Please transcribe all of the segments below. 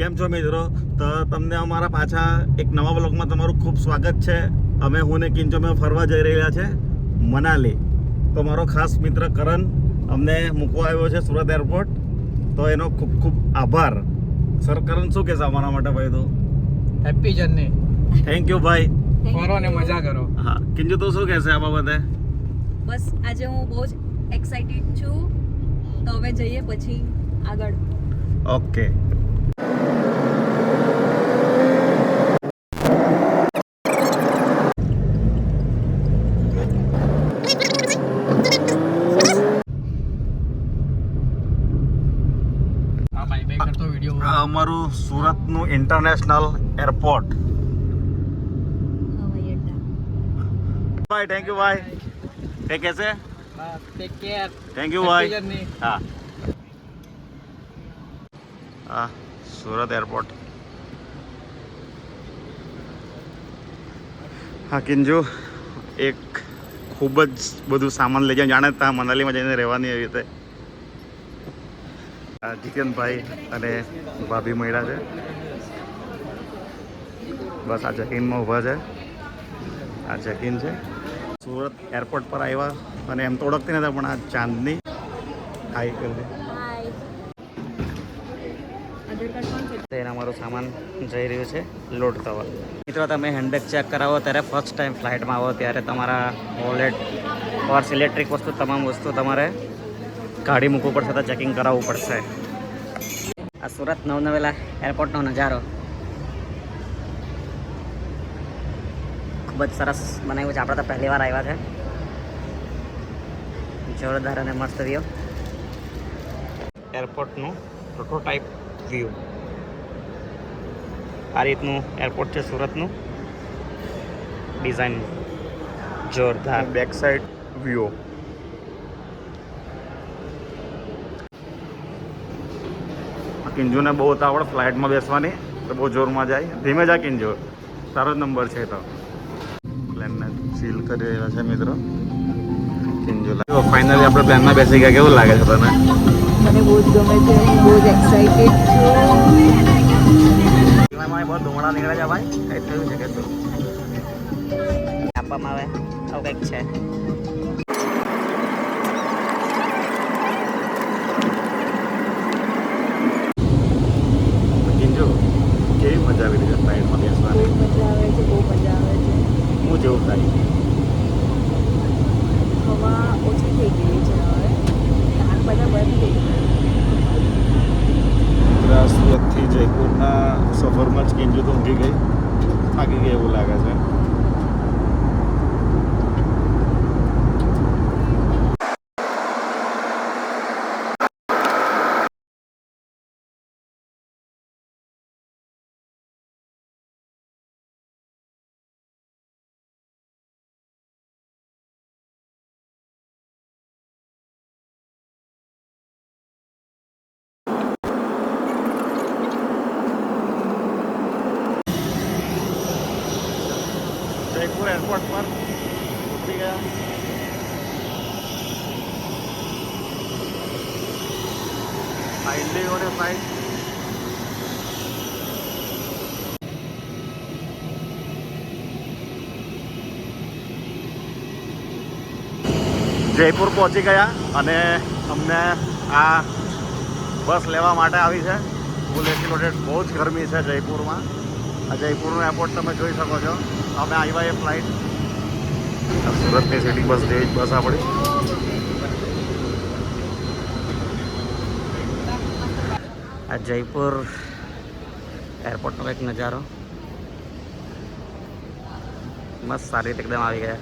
કેમ છો મિત્રો? તો તમને અમારા પાછા એક નવા બ્લોગમાં તમારું ખૂબ સ્વાગત છે. અમે હું ને કિંચો અમે ફરવા જઈ રહ્યા છે મનાલી. તો મારો ખાસ મિત્ર કરણ અમને મૂકવા આવ્યો છે સુરત એરપોર્ટ. તો એનો ખૂબ ખૂબ આભાર. સર કરણ શું કહેશે અમારા માટે ભાઈ તો? હેપી જર્ની થેન્ક યુ ભાઈ. ફરો ને મજા કરો. હા કિંજુ તો શું કહેશે આ બાબતે? બસ આજે હું બહુ જ એક્સાઇટેડ છું. તો હવે જઈએ પછી આગળ. ઓકે આ અમારું સુરતનું ઇન્ટરનેશનલ એરપોર્ટ ભાઈ થેન્ક યુ ભાઈ કઈ કેસે થેન્ક યુ ભાઈ હા હા. સુરત એરપોર્ટ. હા, કિંજુ, એક ખૂબ જ બધું સામાન લઈ જાય જાણે ત્યાં મનાલીમાં જઈને રહેવાની એવી રીતે. જીતેનભાઈ અને ભાભી મળ્યા છે. બસ આ ચેકિનમાં ઊભા છે. આ ચેકિન છે. સુરત એરપોર્ટ પર આવ્યા અને એમ તો ઓળખતી નતા પણ આ ચાંદની. હાઈ કરી છે સામાન જઈ રહ્યું છે લોડ થવા મિત્રો, તમે હેન્ડબેગ ચેક કરાવો ત્યારે ફર્સ્ટ ટાઈમ ફ્લાઇટમાં આવો ત્યારે તમારા વોલેટ પર્સ ઇલેક્ટ્રિક વસ્તુ, તમામ વસ્તુ તમારે કાઢી મૂકવું પડશે તો ચેકિંગ કરાવવું પડશે. આ સુરત નવનવેલા એરપોર્ટનો નજારો. ખૂબ જ સરસ બનાવ્યું છે. આપણે તો પહેલી વાર આવ્યા છે. જોરદાર અને મસ્ત વ્યૂ એરપોર્ટનું પ્રોટોટાઇપ વ્યૂ આ રીતનું એરપોર્ટ છે સુરતનું. ડિઝાઇન જોરદાર. બેક સાઈડ વ્યૂ કિંજુને બહુ આવડ ફ્લાઇટમાં બેસવાની તો બહુ જોરમાં જાય. ધીમે જા કિંજુ તારો જ નંબર છે તો. પ્લેનને સીલ કરી રહ્યા છે મિત્રો. કિંજુ ફાઇનલી આપણે પ્લેનમાં બેસી ગયા. કેવું લાગે છે તને? મને બહુ જ ગમે છે બહુ જ એક્સાઇટેડ છું. બહુ ધુમાડા નીકળે છે ભાઈ. કંઈ થયું છે કે શું આપવામાં આવે. આવું કંઈક છે. કેવી મજા આવી રહી છે ફ્લાઇટમાં બેસવાની? મજા આવે છે? બહુ મજા આવે છે. હું જેવું થાય હવા ઓછી થઈ ગઈ છે હવે કાન બધા બંધ થઈ ગયા સુરતથી જયપુરના સફરમાં ઊંઘી ગઈ. થાકી ગઈ એવું લાગે છે. જયપુર એરપોર્ટ પર ઉતરી ગયા ફાઇનલી ઓને ફ્લાઇટ જયપુર પહોંચી ગયા અને અમને આ બસ લેવા માટે આવી છે. ફૂલ એસી લોડેડ બહુ જ ગરમી છે જયપુરમાં. આ જયપુરનું એરપોર્ટ તમે જોઈ શકો છો. અમે આવ્યા એ ફ્લાઇટ સુરતની સિટી બસ જેવી જ બસ આપણી આ જયપુર એરપોર્ટનો કંઈક નજારો. મસ્ત સારી રીતે એકદમ આવી ગયા.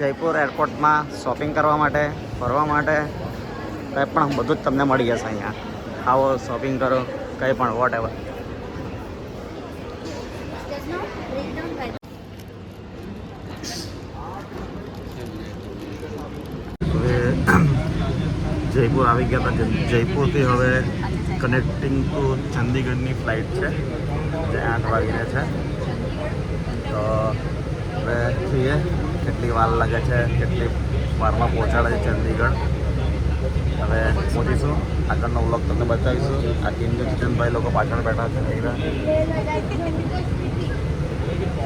જયપુર એરપોર્ટમાં શોપિંગ કરવા માટે, ફરવા માટે, કંઈ પણ બધું જ તમને મળી જશે અહીંયા. આવો શોપિંગ કરો, કંઈ પણ વોટ એવર જયપુર આવી ગયા હતા. જયપુરથી હવે કનેક્ટિંગ ટુ ચંદીગઢની ફ્લાઇટ છે. જે આઠ વાગીને છે. તો હવે જોઈએ. કેટલી વાર લાગે છે કેટલી વારમાં પહોંચાડે છે ચંદીગઢ? હવે પહોંચીશું આગળનો વ્લોગ તમને બતાવીશું. આ ટીમ કિચનભાઈ લોકો પાછળ બેઠા છે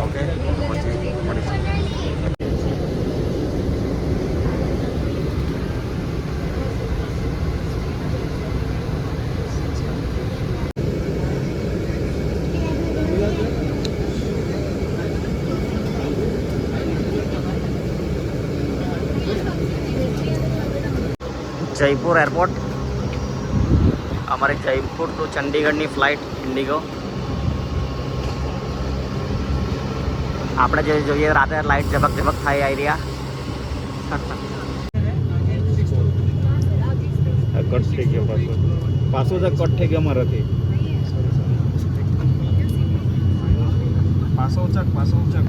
ઓકે પછી મળીશું. જયપુર એરપોર્ટ. અમારે જયપુર ટુ ચંડીગઢની ફ્લાઇટ ઇન્ડિગો આપણે જે જોઈએ રાતે લાઇટ ઝબક ઝબક થાય આઈડિયા કટ થઈ ગયો પાછો. પાછો જ કટ થઈ ગયો મારાથી પાછો ઉચક પાછો ઉચક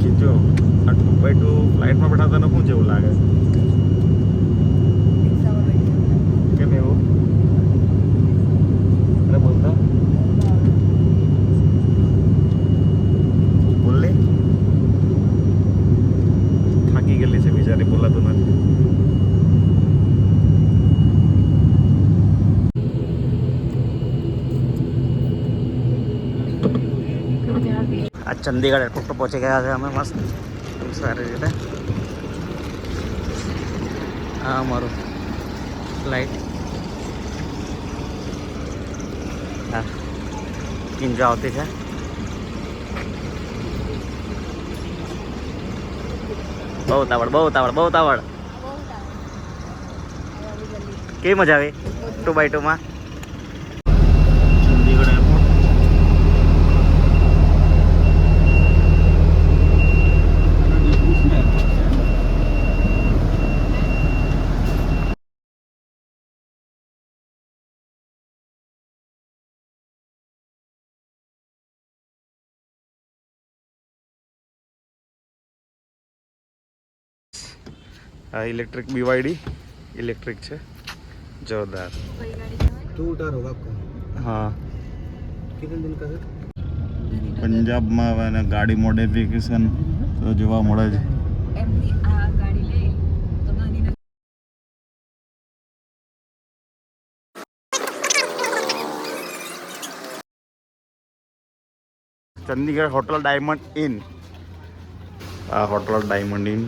કીજો આ ટુ બાય ટુ ફ્લાઇટમાં બેઠા તને શું જેવું લાગે કેમ એવું અરે બોલતા બોલલી થાકી ગયેલી છે બિચારી બોલાતું નથી આ ચંદીગઢ એરપોર્ટ પર પહોંચી ગયા છે અમે મસ્ત સારી રીતે આ અમારું ફ્લાઇટ હા કિંજો આવતી છે બહુ તાવડ બહુ તાવડ બહુ તાવડ કેવી મજા આવી ટુ બાય ટુમાં આ ઇલેક્ટ્રિક બીવાયડી ઇલેક્ટ્રિક છે. જોરદાર. હા. કિતને દિન કા પંજાબમાં અને ગાડી મોડિફિકેશન તો જોવા મળે છે. ચંદીગઢ હોટલ ડાયમંડ ઇન આ હોટલ ડાયમંડ ઇન